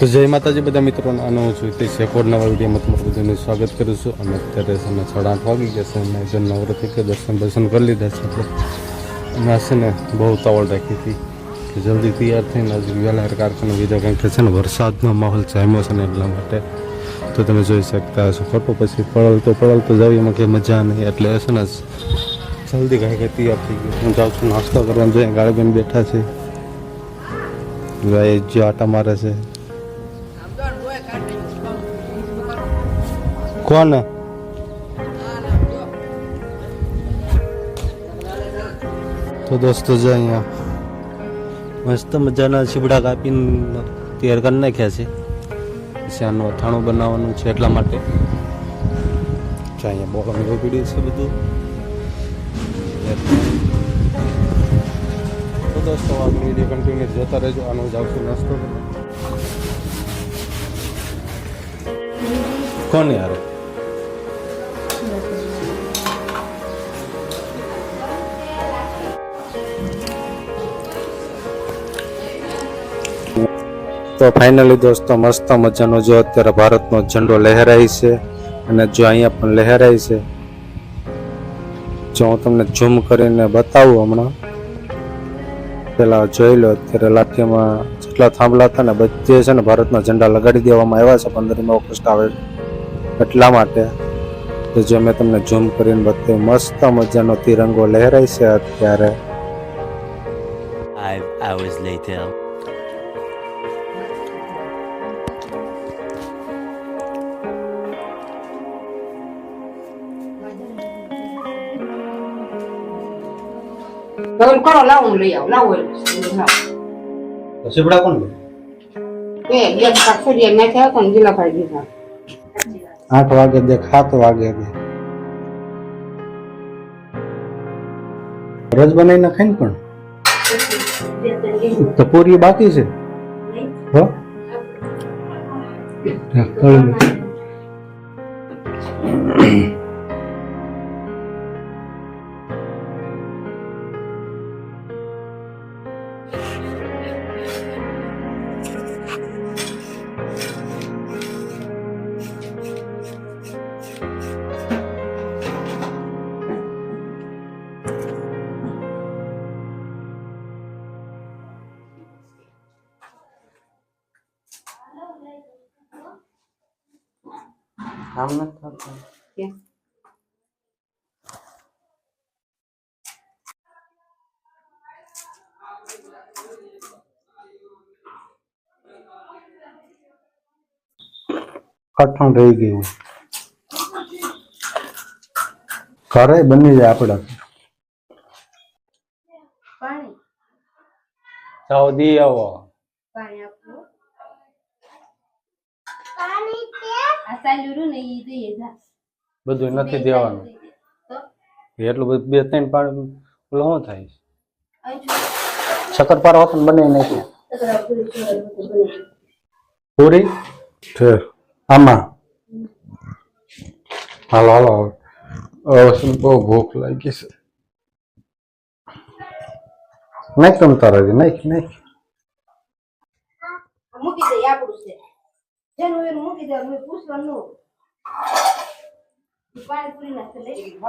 તો જય માતાજી બધા મિત્રોને અને છું તે શેકોડ નવા વિડીયોમાં તમારું બધાનું સ્વાગત કરું છું. અને અત્યારે અમે સાડા આઠ વાગી ગયા છે અને જો નવરો કે દર્શન દર્શન કરી લીધા છે આપણે. અને હશે ને બહુ તાવળ રાખી હતી કે જલ્દી તૈયાર થઈને આજે વહેલા કારખાના બીજા કંઈક છે ને વરસાદનો માહોલ જામ્યો છે ને એટલા માટે. તો તમે જોઈ શકતા હશો. ખોટો પછી પડલતો પડલતો જાવી એમાં કંઈ મજા નહીં. એટલે છે ને જલ્દી કાંઈ કંઈ તૈયાર થઈ ગયું. હું જાઉં છું નાસ્તો કરવાનું જોઈએ ગાળીબેન બેઠા છે. ભાઈ જે આટા મારે છે. કોણ? તો દોસ્તો જો અહીંયા મસ્ત મજાના છીબડા કાપીને તૈયાર કરી નાખ્યા છે. પછી આનું અથાણું બનાવવાનું છે એટલા માટે. જો અહીંયા બોલાની ઊભી છે બધું. તો દોસ્તો આગળ વીડિયો કન્ટિન્યુ જોતા રહેજો. આનું જાઉં છું નાસ્તો. કોણ યાર? તો ફાઇનલી દોસ્તો, મસ્ત મજાનો જો અત્યારે ભારતનો ઝંડો લહેરાય છે અને જો અહીંયા પણ લહેરાય છે, જો હું તમને ઝૂમ કરીને બતાવું હમણાં. પેલા જોઈ લો, અત્યારે લાઠીમાં જેટલા થાંભલા હતા ને બધે છે ને ભારતના ઝંડા લગાડી દેવામાં આવ્યા છે પંદરમી ઓગસ્ટ આવે એટલા માટે. તો જો મેં તમને ઝૂમ કરીને બતાવ્યું મસ્ત મજાનો તિરંગો લહેરાય છે અત્યારે. Five hours later. ફોન કરો લાવો લઈ આવું લાવો. સીબડા કોણ એ બે શાક સૂર્ય નાખ્યા કોણ ને જીલાભાઈ દીધા આઠ વાગે દે સાત વાગે દે રોજ બનાવી નાખાય ને પણ તો પૂરી બાકી છે હો હા, કળી આમ નથી થતું. કઠણ રહી ગયું. ઘરે બની જાય આપડા પાણી. સાઉદી આવો. પાણી આ સાલું ને ઈ દઈએ જા. બધું નથી દેવાનું. એટલું બધું બે ત્રણ પાણી ઓલો શું થાય? શક્કરપારા હોત બને બનાવી નાખ્યા. પૂરી? છે. આમાં? હાલો હાલો હવે. બહુ ભૂખ લાગી છે. નાખ તમ તારા નાખ નાખ. મૂકી દે આપણું છે. જેનું એનું મૂકી દે. મેં પૂછવાનું પાણી પૂરી નાખે લઈ